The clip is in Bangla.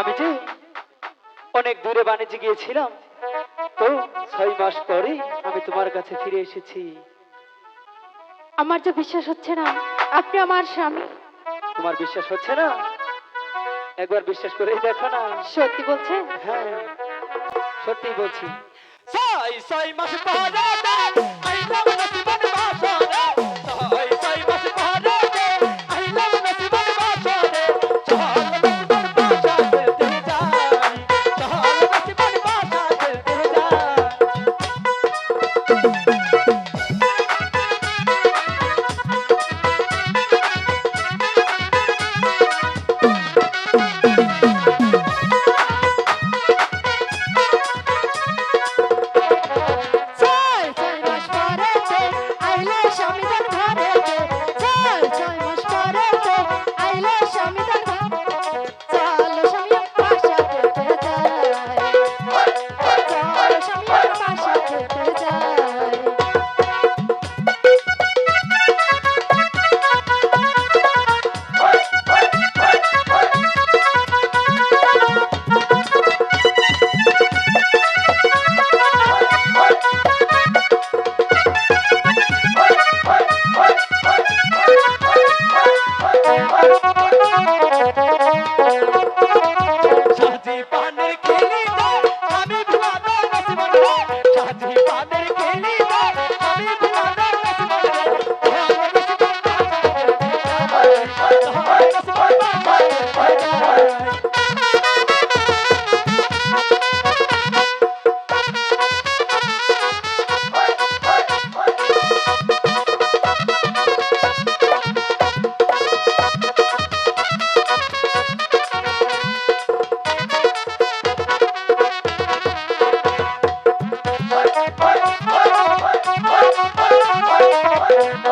আমি যে অনেক দূরে বাণিজ্যে গিয়েছিলাম, তো ছয় মাস পরে আমি তোমার কাছে ফিরে এসেছি। আমার যে বিশ্বাস হচ্ছে না, আপনি আমার স্বামী। তোমার বিশ্বাস হচ্ছে না? একবার বিশ্বাস করেই দেখো না। সত্যি বলছে? হ্যাঁ সত্যি বলছি। ছয় ছয় মাস পরে আইলাম নসিমার বাসরে